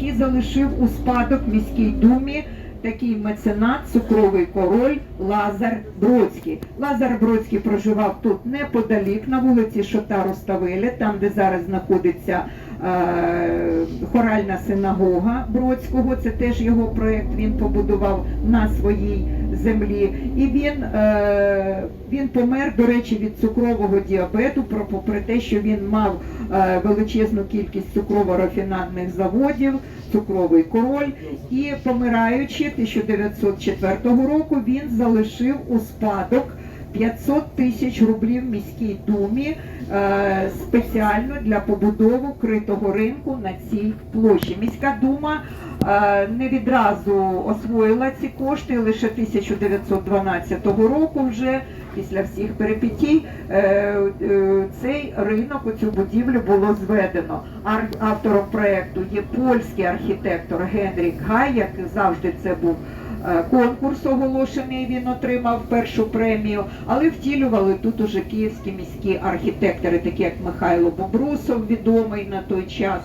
які залишив у спадок міській думі такий меценат, цукровий король Лазар Бродський. Лазар Бродський проживав тут неподалік на вулиці Шота Роставеля, там де зараз знаходиться е, хоральна синагога Бродського. Це теж його проєкт. Він побудував на своїй землі. І він, е, він помер, до речі, від цукрового діабету, про- попри те, що він мав е, величезну кількість цукрово-рафінадних заводів, цукровий король. І помираючи 1904 року, він залишив у спадок 500 тисяч рублів міській думі е, спеціально для побудови критого ринку на цій площі. Міська дума е, не відразу освоїла ці кошти, лише 1912 року вже після всіх перипетій е, е, цей ринок, оцю будівлю було зведено. Ар- Автором проекту є польський архітектор Генрік Гай, як завжди це був конкурс оголошений, він отримав першу премію, але втілювали тут уже київські міські архітектори, такі як Михайло Бобрусов, відомий на той час.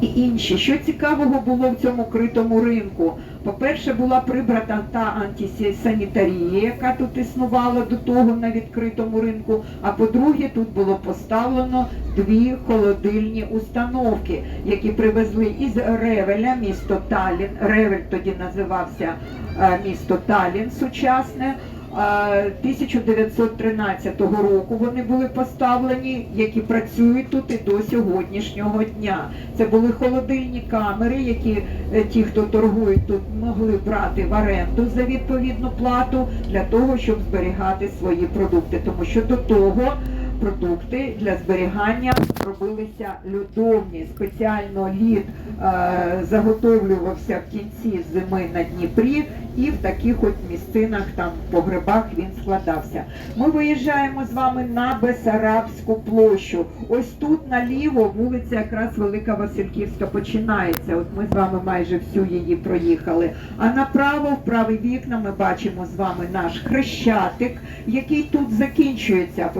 І інші, що цікавого було в цьому критому ринку? По-перше, була прибрана та антисанітарія, яка тут існувала до того на відкритому ринку. А по-друге, тут було поставлено дві холодильні установки, які привезли із Ревеля, місто Таллін. Ревель тоді називався е, місто Таллін сучасне. Е, 1913 року вони були поставлені, які працюють тут і до сьогоднішнього дня. Це були холодильні камери, які е, ті, хто торгують тут, могли брати в оренду за відповідну плату для того, щоб зберігати свої продукти. Тому що до того продукти для зберігання робилися льодовні. Спеціально лід е, заготовлювався в кінці зими на Дніпрі, і в таких от місцинах, там в погребах він складався. Ми виїжджаємо з вами на Бесарабську площу. Ось тут наліво вулиця якраз Велика Васильківська починається. От ми з вами майже всю її проїхали. А направо, в правий вікна, ми бачимо з вами наш хрещатик, який тут закінчується.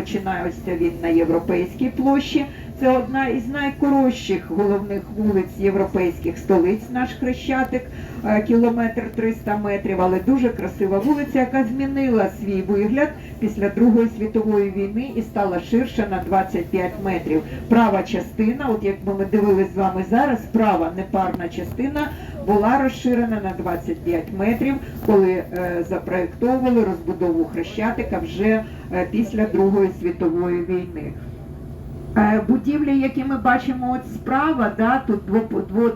Починається він на Європейській площі. Це одна із найкоротших головних вулиць європейських столиць, наш хрещатик, е, кілометр 300 метрів, але дуже красива вулиця, яка змінила свій вигляд після Другої світової війни і стала ширша на 25 метрів. Права частина, от як ми дивились з вами зараз, права непарна частина була розширена на 25 метрів, коли е, запроектовували розбудову хрещатика вже е, після Другої світової війни. Е, Будівлі, які ми бачимо от справа, да, тут дво, дво,